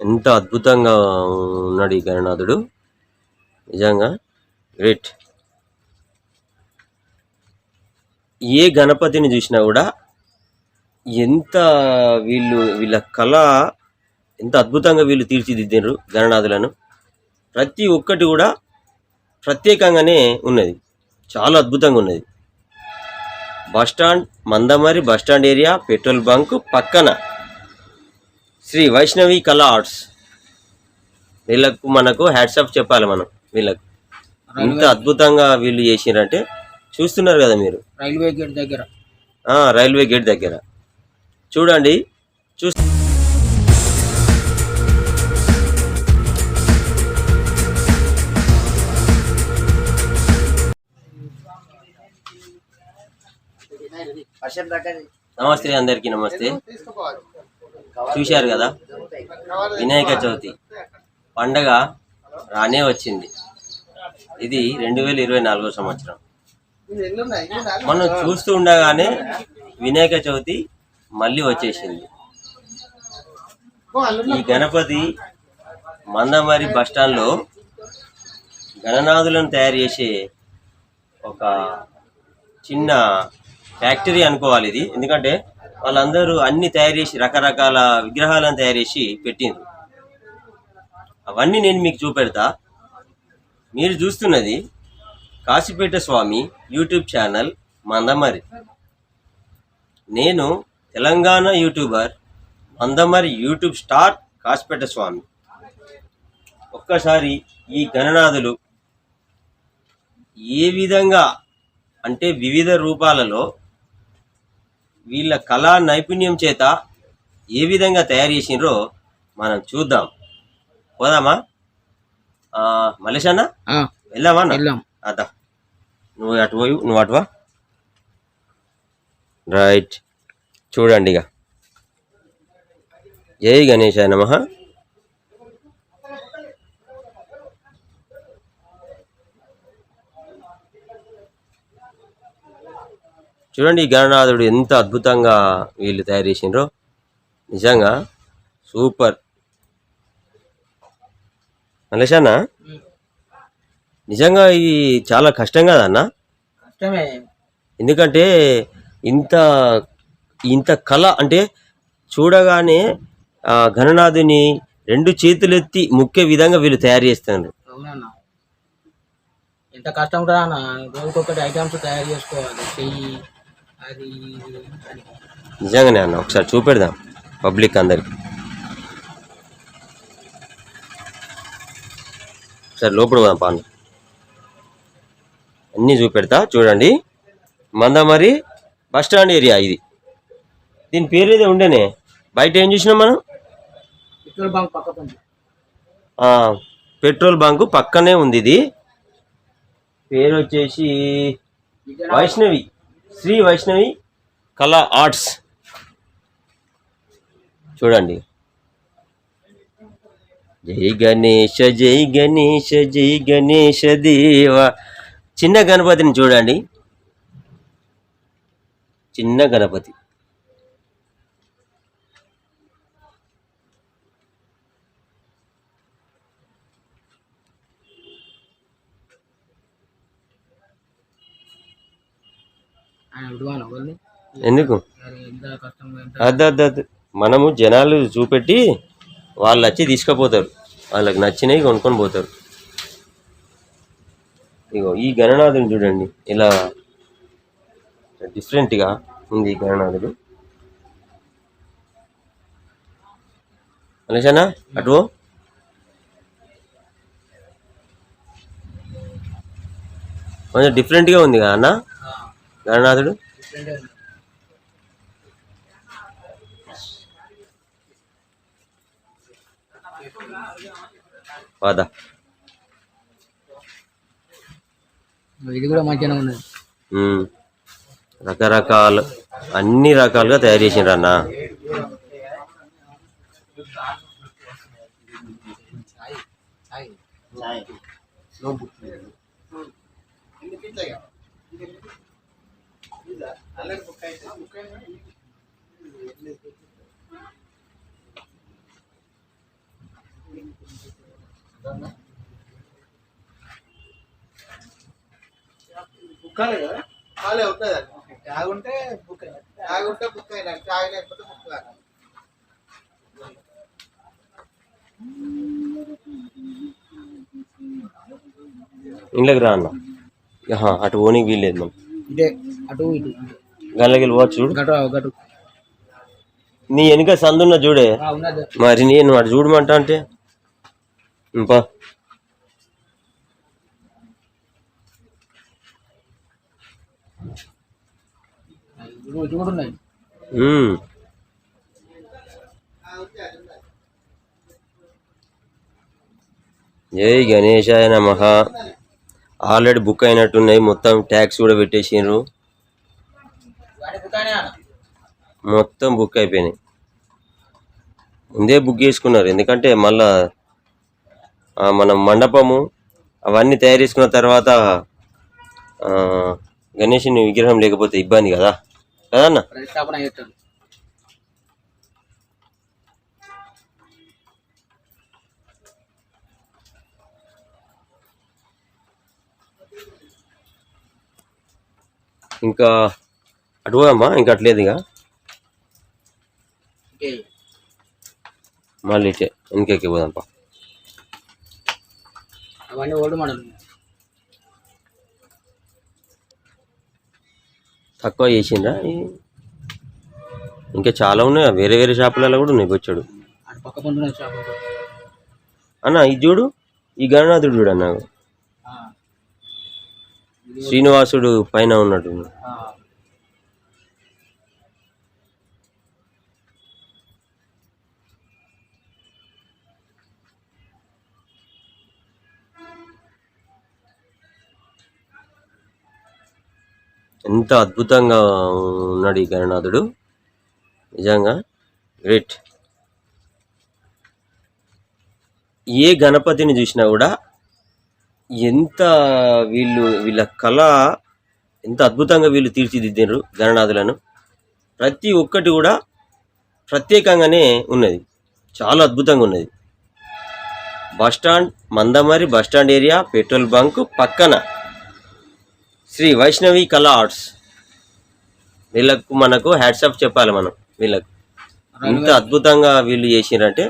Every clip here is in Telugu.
ఎంత అద్భుతంగా ఉన్నాడు ఈ గణనాథుడు. నిజంగా గ్రేట్. ఏ గణపతిని చూసినా కూడా ఎంత వీళ్ళు వీళ్ళ కళ ఎంత అద్భుతంగా వీళ్ళు తీర్చిదిద్దినారు గణనాథులను. ప్రతి ఒక్కటి కూడా ప్రత్యేకంగానే ఉన్నది. చాలా అద్భుతంగా ఉన్నది. Bus stand Mandamarri bus stand area petrol bunk పక్కన. శ్రీ వైష్ణవి కళా ఆర్ట్స్. వీళ్ళకు మనకు హ్యాట్సాప్ చెప్పాలి మనం వీళ్ళకు. ఇంత అద్భుతంగా వీళ్ళు చేసిరంటే చూస్తున్నారు కదా మీరు. రైల్వే గేట్ దగ్గర. ఆ, రైల్వే గేట్ దగ్గర. చూడండి చూ నమస్తే అందరికీ నమస్తే. చూశారు కదా? వినాయక చవితి పండగ రానే వచ్చింది. ఇది రెండు వేల ఇరవై నాలుగో సంవత్సరం. మనం చూస్తూ ఉండగానే వినాయక చవితి మళ్ళీ వచ్చేసింది. ఈ గణపతి మందమరి బస్ గణనాథులను తయారు చేసే ఒక చిన్న ఫ్యాక్టరీ అనుకోవాలి ఇది. ఎందుకంటే వాళ్ళందరూ అన్ని తయారు చేసి రకరకాల విగ్రహాలను తయారు చేసి పెట్టిండ్రు. అవన్నీ నేను మీకు చూపెడతా. మీరు చూస్తున్నది కాశీపేట స్వామి యూట్యూబ్ ఛానల్ మందమరి. నేను Telangana YouTuber Mandamarri YouTube star Kasipeta Swami. ఒక్కసారి ఈ గణనాథులు ఏ విధంగా అంటే వివిధ రూపాలలో వీళ్ళ కళా నైపుణ్యం చేత ఏ విధంగా తయారు చేసినరో మనం చూద్దాం. పోదామా? మలేష్ అన్న? వెళ్దామా అదా. నువ్వు అటు పోయి నువ్వు అటువా రైట్. చూడండి ఇక జై గణేశాయ నమ. చూడండి ఈ గణనాథుడు ఎంత అద్భుతంగా వీళ్ళు తయారు చేసిండ్రో. నిజంగా సూపర్. మలేషానా నిజంగా ఇది చాలా కష్టం కదన్నా కష్టమే. ఎందుకంటే ఇంత ఇంత కళ అంటే చూడగానే ఆ గణనాథుని రెండు చేతులెత్తి ముఖ్య విధంగా వీళ్ళు తయారు చేస్తున్నారు. ఎంత కష్టం ఉంటుంది అన్న రోజుకొకటి ఐటమ్స్ తయారు చేసుకోవాలి. చెయ్యి అది. నిజంగానే అన్న ఒకసారి చూపెడదాం పబ్లిక్ అందరికి. ఒకసారి లోపల పోదాం పాను అన్నీ చూపెడతా చూడండి. మందమరి బస్ స్టాండ్ ఏరియా ఇది. దీని పేరు ఏదో ఉండేనే. బయట ఏం చూసినాం మనం? పెట్రోల్ బంక్ పెట్రోల్ బంక్ పక్కనే ఉంది ఇది. పేరు వచ్చేసి వైష్ణవి. శ్రీ వైష్ణవి కళా ఆర్ట్స్. చూడండి. జై గణేష జై గణేష జై గణేష దేవ. చిన్న గణపతిని చూడండి. చిన్న గణపతి. ఎందుకు? అద్దద్దద్దు మనము జనాలు చూపెట్టి వాళ్ళు వచ్చి తీసుకుపోతారు. వాళ్ళకి నచ్చినవి కొనుక్కొని పోతారు. ఇగో ఈ గణనాథుని చూడండి. ఇలా డిఫరెంట్గా ఉంది ఈ గణనాథుడు. మలేషానా అటు. కొంచెం డిఫరెంట్గా ఉంది కదా అన్న. గణనాథుడు. పద. ఇది కూడా ఉన్నది. రకరకాల అన్ని రకాలుగా తయారు చేసిండ్రు అన్న. బుక్కాలే కదా ఖాళీ ఉంటుంది అది ట్యాగ్ ఉంటే బుక్ ట్యాగ్ ఉంటే బుక్ అయినా ట్యాగ్ లేకపోతే బుక్ కాదు ఇంట్లోకి రా అన్న ఆహా, అటు ఓనికి వీల్లేదు మనం ఇదే అటు ఇటు. గంటలకి వెళ్ళిపోవచ్చు చూడు. నీ వెనుక సందున్న చూడే. మరి నేను అటు చూడమంటా అంటే? పా. ఇటు ఇటు కూడా ఉన్నాయి. ఉమ్. జై గణేశాయ నమ. ఆల్రెడీ బుక్ అయినట్టున్నాయి మొత్తం ట్యాక్స్ కూడా పెట్టేసిండ్రు. వాడి మొత్తం బుక్ అయిపోయినాయి. ముందే బుక్ చేసుకున్నారు. ఎందుకంటే మళ్ళా మనం మండపము అవన్నీ తయారు చేసుకున్న తర్వాత గణేషుని విగ్రహం లేకపోతే ఇబ్బంది కదా? కదన్నా ఇంకా అటు పోదమ్మా ఇంకా అట్లేదు ఇక. మళ్ళీ ఇటే వెనకెక్కి పోదాంపా అవన్నీ తక్కువ చేసిండ్రా? ఇంకా చాలా ఉన్నాయి. వేరే వేరే షాపులలో కూడా ఉన్నాయి షాప్ అన్న ఇది చూడు. ఈ గణనాథుడు చూడు అన్న. శ్రీనివాసుడు పైన ఉన్నట్టు ఎంత అద్భుతంగా ఉన్నాడు ఈ గణనాథుడు. నిజంగా గ్రేట్. ఏ గణపతిని చూసినా కూడా ఎంత వీళ్ళు వీళ్ళ కళ ఎంత అద్భుతంగా వీళ్ళు తీర్చిదిద్దారు గణనాథులను. ప్రతి ఒక్కటి కూడా ప్రత్యేకంగానే ఉన్నది. చాలా అద్భుతంగా ఉన్నది. Bus stand Mandamarri bus stand area petrol bunk పక్కన. శ్రీ వైష్ణవి కళా ఆర్ట్స్. వీళ్ళకు మనకు హ్యాట్సాప్ చెప్పాలి మనం వీళ్ళకు. ఇంత అద్భుతంగా వీళ్ళు చేసిరంటే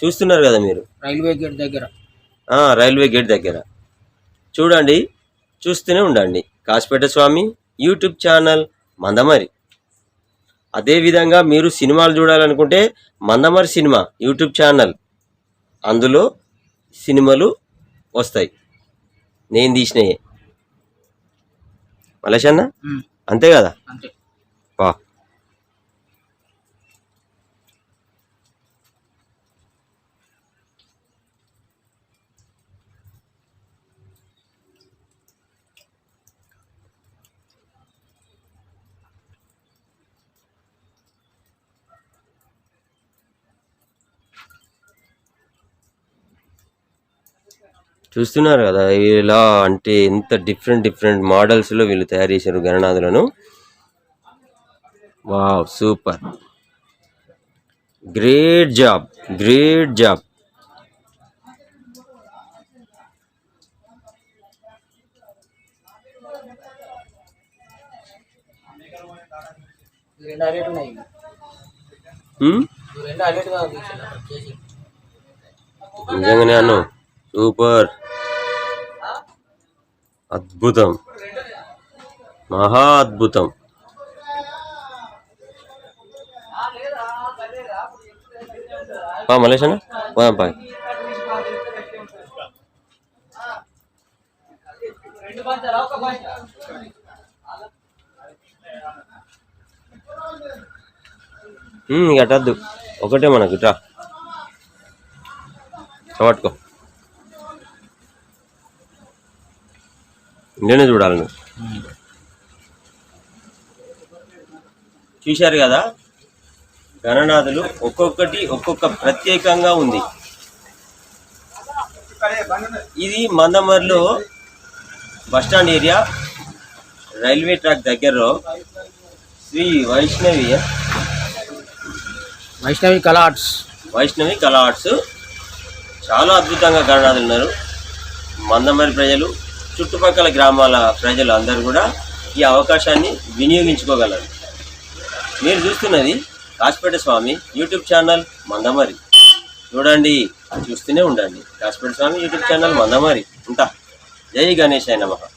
చూస్తున్నారు కదా మీరు. రైల్వే గేట్ దగ్గర. రైల్వే గేట్ దగ్గర. చూడండి చూస్తూనే ఉండండి. Kasipeta Swami YouTube channel Mandamarri. అదేవిధంగా మీరు సినిమాలు చూడాలనుకుంటే మందమరి సినిమా యూట్యూబ్ ఛానల్. అందులో సినిమాలు వస్తాయి. నేను తీసినయే. మలేష్ అన్న? అంతే కదా? అంతే. చూస్తున్నారు కదా ఇలా అంటే ఎంత డిఫరెంట్ డిఫరెంట్ మోడల్స్లో వీళ్ళు తయారు చేశారు గణనాథులను. Wow super. Great job great job ఈ రెండు హైలైట్ అద్భుతం. మహా అద్భుతం. మలేషనా అన్న పోదాం ఉమ్, ఇక అటద్దు ఒకటే మనకు ఇట్రా. పట్టుకో. నేనే చూడాలి నువ్వు. చూశారు కదా? గణనాథులు ఒక్కొక్కటి ఒక్కొక్క ప్రత్యేకంగా ఉంది. ఇది మందమర్లో bus stand area railway track దగ్గరలో శ్రీ వైష్ణవి వైష్ణవి కళా ఆర్ట్స్. వైష్ణవి కళా ఆర్ట్స్. చాలా అద్భుతంగా గణనాథులు ఉన్నారు. మందమరి ప్రజలు చుట్టుపక్కల గ్రామాల ప్రజలు అందరూ కూడా ఈ అవకాశాన్ని వినియోగించుకోగలరు. మీరు చూస్తున్నది కాసిపేట స్వామి యూట్యూబ్ ఛానల్ మందమరి. చూడండి చూస్తూనే ఉండండి. Kasipeta Swami YouTube channel Mandamarri. ఉంటా. జై గణేష్ అయిన మహా